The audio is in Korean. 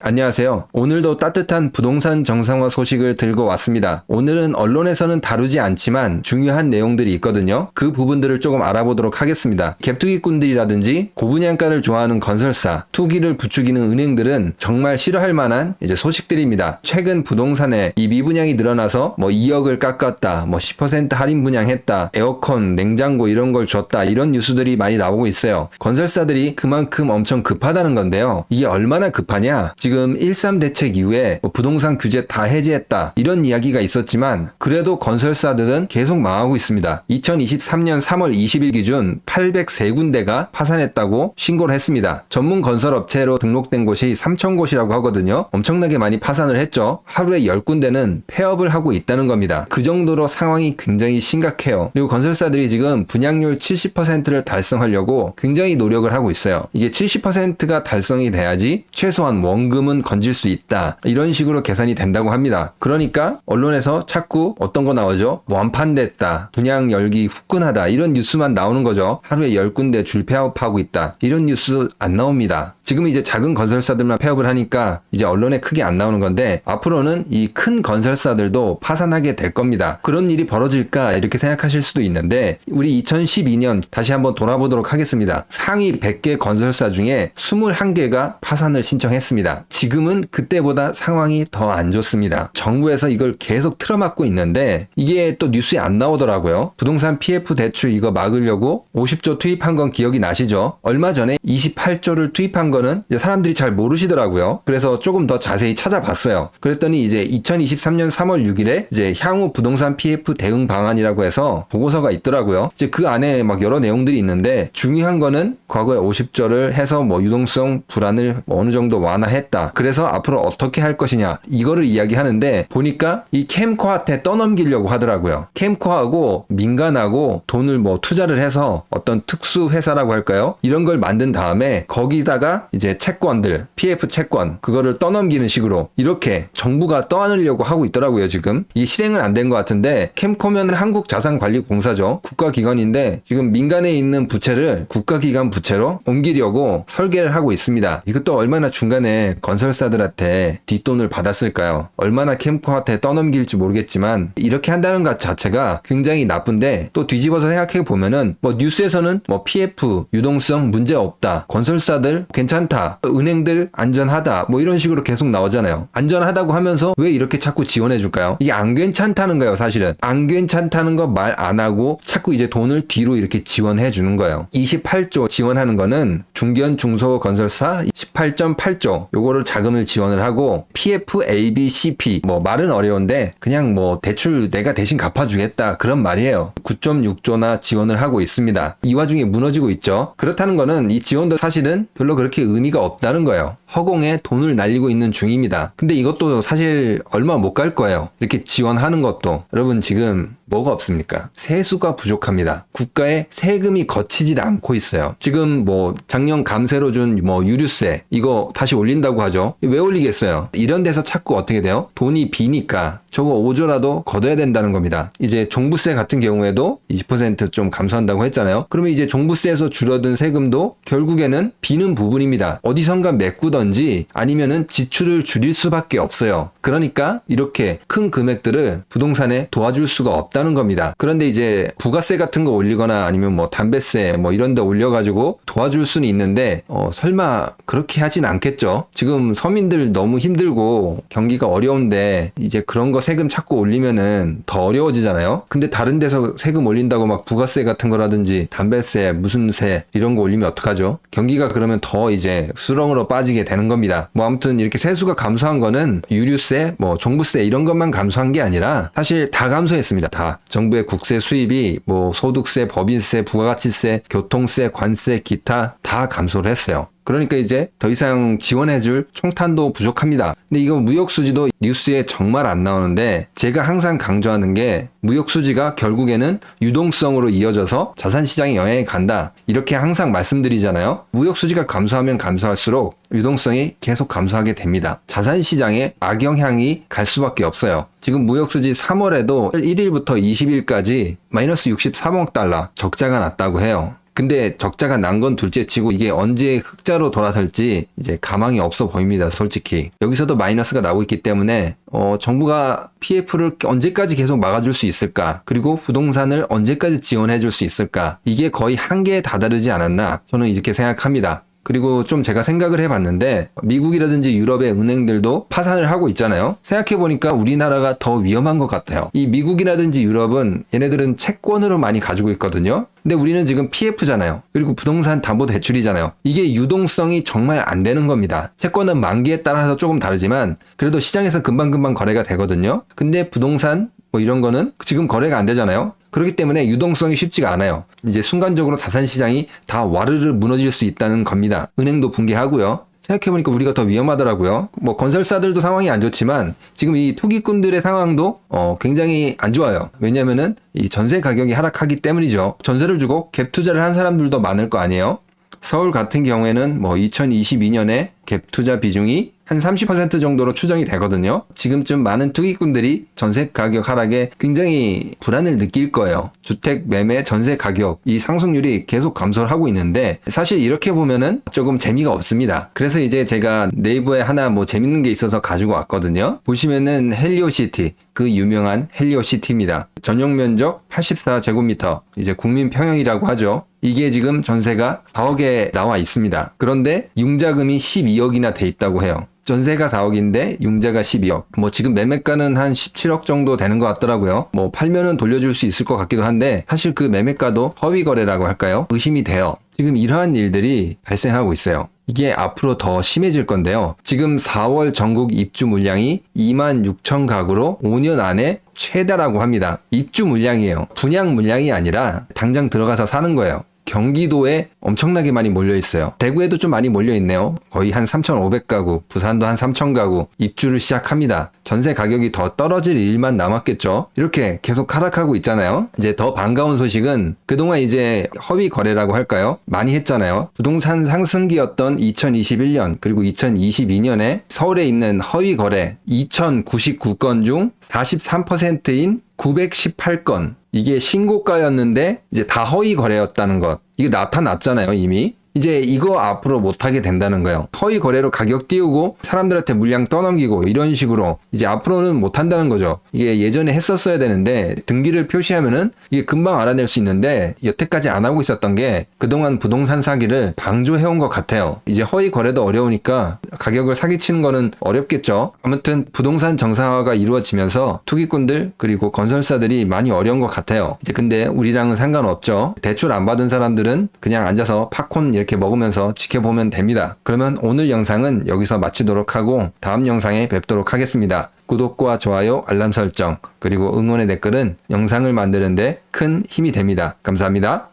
안녕하세요. 오늘도 따뜻한 부동산 정상화 소식을 들고 왔습니다. 오늘은 언론에서는 다루지 않지만 중요한 내용들이 있거든요. 그 부분들을 조금 알아보도록 하겠습니다. 갭투기꾼들이라든지 고분양가를 좋아하는 건설사, 투기를 부추기는 은행들은 정말 싫어할 만한 이제 소식들입니다. 최근 부동산에 이 미분양이 늘어나서 뭐 2억을 깎았다, 뭐 10% 할인 분양했다, 에어컨, 냉장고 이런 걸 줬다 이런 뉴스들이 많이 나오고 있어요. 건설사들이 그만큼 엄청 급하다는 건데요. 이게 얼마나 급하냐? 지금 13 대책 이후에 뭐 부동산 규제 다 해제했다 이런 이야기가 있었지만 그래도 건설사들은 계속 망하고 있습니다. 2023년 3월 20일 기준 803군데가 파산했다고 신고를 했습니다. 전문 건설 업체로 등록된 곳이 3,000곳이라고 하거든요. 엄청나게 많이 파산을 했죠. 하루에 10군데는 폐업을 하고 있다는 겁니다. 그 정도로 상황이 굉장히 심각해요. 그리고 건설사들이 지금 분양률 70%를 달성하려고 굉장히 노력을 하고 있어요. 이게 70%가 달성이 돼야지 최소한 원금 은 건질 수 있다. 이런 식으로 계산이 된다고 합니다. 그러니까 언론에서 자꾸 어떤 거 나오죠? 완판됐다. 분양 열기 후끈하다. 이런 뉴스만 나오는 거죠. 하루에 10군데 줄 폐업하고 있다. 이런 뉴스 안 나옵니다. 지금 이제 작은 건설사들만 폐업을 하니까 이제 언론에 크게 안 나오는 건데 앞으로는 이 큰 건설사들도 파산하게 될 겁니다. 그런 일이 벌어질까 이렇게 생각하실 수도 있는데 우리 2012년 다시 한번 돌아보도록 하겠습니다. 상위 100개 건설사 중에 21개가 파산을 신청했습니다. 지금은 그때보다 상황이 더 안 좋습니다. 정부에서 이걸 계속 틀어막고 있는데 이게 또 뉴스에 안 나오더라고요. 부동산 PF 대출 이거 막으려고 50조 투입한 건 기억이 나시죠? 얼마 전에 28조를 투입한 거는 사람들이 잘 모르시더라고요. 그래서 조금 더 자세히 찾아봤어요. 그랬더니 이제 2023년 3월 6일에 이제 향후 부동산 PF 대응 방안이라고 해서 보고서가 있더라고요. 이제 그 안에 막 여러 내용들이 있는데 중요한 거는 과거에 50조를 해서 뭐 유동성 불안을 어느 정도 완화했다. 그래서 앞으로 어떻게 할 것이냐 이거를 이야기하는데 보니까 이 캠코한테 떠넘기려고 하더라고요. 캠코하고 민간하고 돈을 뭐 투자를 해서 어떤 특수 회사라고 할까요? 이런 걸 만든 다음에 거기다가 이제 채권들 PF 채권 그거를 떠넘기는 식으로 이렇게 정부가 떠안으려고 하고 있더라고요 지금 이 실행은 안 된 것 같은데 캠코면 한국자산관리공사죠 국가기관인데 지금 민간에 있는 부채를 국가기관 부채로 옮기려고 설계를 하고 있습니다. 이것도 얼마나 중간에 건설사들한테 뒷돈을 받았을까요? 얼마나 캠코한테 떠넘길지 모르겠지만 이렇게 한다는 것 자체가 굉장히 나쁜데 또 뒤집어서 생각해 보면은 뭐 뉴스에서는 뭐 PF 유동성 문제 없다 건설사들 괜찮 다 은행들 안전하다 뭐 이런 식으로 계속 나오잖아요. 안전하다고 하면서 왜 이렇게 자꾸 지원해 줄까요? 이게 안 괜찮다는 거예요 사실은 안 괜찮다는 거 말 안 하고 자꾸 이제 돈을 뒤로 이렇게 지원해 주는 거예요. 28조 지원하는 거는 중견 중소 건설사 18.8조 요거를 자금을 지원을 하고 PF, A, B, CP 뭐 말은 어려운데 그냥 뭐 대출 내가 대신 갚아 주겠다 그런 말이에요. 9.6조나 지원을 하고 있습니다. 이 와중에 무너지고 있죠. 그렇다는 거는 이 지원도 사실은 별로 그렇게 의미가 없다는 거예요. 허공에 돈을 날리고 있는 중입니다. 근데 이것도 사실 얼마 못 갈 거예요. 이렇게 지원하는 것도 여러분 지금 뭐가 없습니까? 세수가 부족합니다. 국가에 세금이 거치질 않고 있어요. 지금 뭐 작년 감세로 준 뭐 유류세 이거 다시 올린다고 하죠. 왜 올리겠어요? 이런 데서 자꾸 어떻게 돼요? 돈이 비니까 저거 5조라도 걷어야 된다는 겁니다. 이제 종부세 같은 경우에도 20%좀 감소한다고 했잖아요. 그러면 이제 종부세에서 줄어든 세금도 결국에는 비는 부분입니다. 어디선가 메꾸던지 아니면은 지출을 줄일 수밖에 없어요. 그러니까 이렇게 큰 금액들을 부동산에 도와줄 수가 없다 는 겁니다. 그런데 이제 부가세 같은 거 올리거나 아니면 뭐 담배세 뭐 이런 데 올려가지고 도와줄 수는 있는데 어 설마 그렇게 하진 않겠죠. 지금 서민들 너무 힘들고 경기가 어려운데 이제 그런 거 세금 자꾸 올리면은 더 어려워지잖아요. 근데 다른 데서 세금 올린다고 막 부가세 같은 거라든지 담배세 무슨 세 이런 거 올리면 어떡하죠? 경기가 그러면 더 이제 수렁으로 빠지게 되는 겁니다. 뭐 아무튼 이렇게 세수가 감소한 거는 유류세 뭐 종부세 이런 것만 감소한 게 아니라 사실 다 감소했습니다. 다 정부의 국세 수입이 뭐 소득세, 법인세, 부가가치세, 교통세, 관세, 기타 다 감소를 했어요. 그러니까 이제 더 이상 지원해줄 총탄도 부족합니다. 근데 이거 무역수지도 뉴스에 정말 안 나오는데 제가 항상 강조하는 게 무역수지가 결국에는 유동성으로 이어져서 자산시장에 영향이 간다. 이렇게 항상 말씀드리잖아요. 무역수지가 감소하면 감소할수록 유동성이 계속 감소하게 됩니다. 자산시장에 악영향이 갈 수밖에 없어요. 지금 무역수지 3월에도 1일부터 20일까지 마이너스 63억 달러 적자가 났다고 해요. 근데 적자가 난 건 둘째 치고 이게 언제 흑자로 돌아설지 이제 가망이 없어 보입니다. 솔직히. 여기서도 마이너스가 나오고 있기 때문에 어, 정부가 PF를 언제까지 계속 막아줄 수 있을까? 그리고 부동산을 언제까지 지원해 줄 수 있을까? 이게 거의 한계에 다다르지 않았나? 저는 이렇게 생각합니다. 그리고 좀 제가 생각을 해봤는데 미국이라든지 유럽의 은행들도 파산을 하고 있잖아요. 생각해보니까 우리나라가 더 위험한 것 같아요. 이 미국이라든지 유럽은 얘네들은 채권으로 많이 가지고 있거든요. 근데 우리는 지금 PF잖아요. 그리고 부동산 담보 대출이잖아요. 이게 유동성이 정말 안 되는 겁니다. 채권은 만기에 따라서 조금 다르지만 그래도 시장에서 금방금방 거래가 되거든요. 근데 부동산 뭐 이런 거는 지금 거래가 안 되잖아요. 그렇기 때문에 유동성이 쉽지가 않아요. 이제 순간적으로 자산 시장이 다 와르르 무너질 수 있다는 겁니다. 은행도 붕괴하고요. 생각해보니까 우리가 더 위험하더라고요. 뭐 건설사들도 상황이 안 좋지만 지금 이 투기꾼들의 상황도 어 굉장히 안 좋아요. 왜냐면은 이 전세 가격이 하락하기 때문이죠. 전세를 주고 갭 투자를 한 사람들도 많을 거 아니에요. 서울 같은 경우에는 뭐 2022년에 갭 투자 비중이 한 30% 정도로 추정이 되거든요. 지금쯤 많은 투기꾼들이 전세 가격 하락에 굉장히 불안을 느낄 거예요. 주택 매매 전세 가격 이 상승률이 계속 감소를 하고 있는데 사실 이렇게 보면은 조금 재미가 없습니다. 그래서 이제 제가 네이버에 하나 뭐 재밌는 게 있어서 가지고 왔거든요. 보시면은 헬리오시티 그 유명한 헬리오시티입니다. 전용 면적 84제곱미터 이제 국민 평형이라고 하죠. 이게 지금 전세가 4억에 나와 있습니다. 그런데 융자금이 12억이나 돼 있다고 해요. 전세가 4억인데 융자가 12억. 뭐 지금 매매가는 한 17억 정도 되는 것 같더라고요. 뭐 팔면은 돌려줄 수 있을 것 같기도 한데 사실 그 매매가도 허위 거래라고 할까요? 의심이 돼요. 지금 이러한 일들이 발생하고 있어요. 이게 앞으로 더 심해질 건데요. 지금 4월 전국 입주 물량이 2만 6천 가구로 5년 안에 최다라고 합니다. 입주 물량이에요. 분양 물량이 아니라 당장 들어가서 사는 거예요. 경기도에 엄청나게 많이 몰려 있어요. 대구에도 좀 많이 몰려 있네요. 거의 한 3,500가구, 부산도 한 3,000가구 입주를 시작합니다. 전세 가격이 더 떨어질 일만 남았겠죠. 이렇게 계속 하락하고 있잖아요. 이제 더 반가운 소식은 그동안 이제 허위 거래라고 할까요? 많이 했잖아요. 부동산 상승기였던 2021년 그리고 2022년에 서울에 있는 허위 거래 2,099건 중 43%인 918건 이게 신고가였는데 이제 다 허위 거래였다는 것. 이게 나타났잖아요, 이미. 이제 이거 앞으로 못하게 된다는 거예요. 허위 거래로 가격 띄우고 사람들한테 물량 떠넘기고 이런 식으로 이제 앞으로는 못한다는 거죠. 이게 예전에 했었어야 되는데 등기를 표시하면은 이게 금방 알아낼 수 있는데 여태까지 안 하고 있었던 게 그동안 부동산 사기를 방조해온 것 같아요. 이제 허위 거래도 어려우니까 가격을 사기치는 거는 어렵겠죠. 아무튼 부동산 정상화가 이루어지면서 투기꾼들 그리고 건설사들이 많이 어려운 것 같아요. 이제 근데 우리랑은 상관없죠. 대출 안 받은 사람들은 그냥 앉아서 팝콘 이렇게 먹으면서 지켜보면 됩니다. 그러면 오늘 영상은 여기서 마치도록 하고 다음 영상에 뵙도록 하겠습니다. 구독과 좋아요, 알람 설정, 그리고 응원의 댓글은 영상을 만드는데 큰 힘이 됩니다. 감사합니다.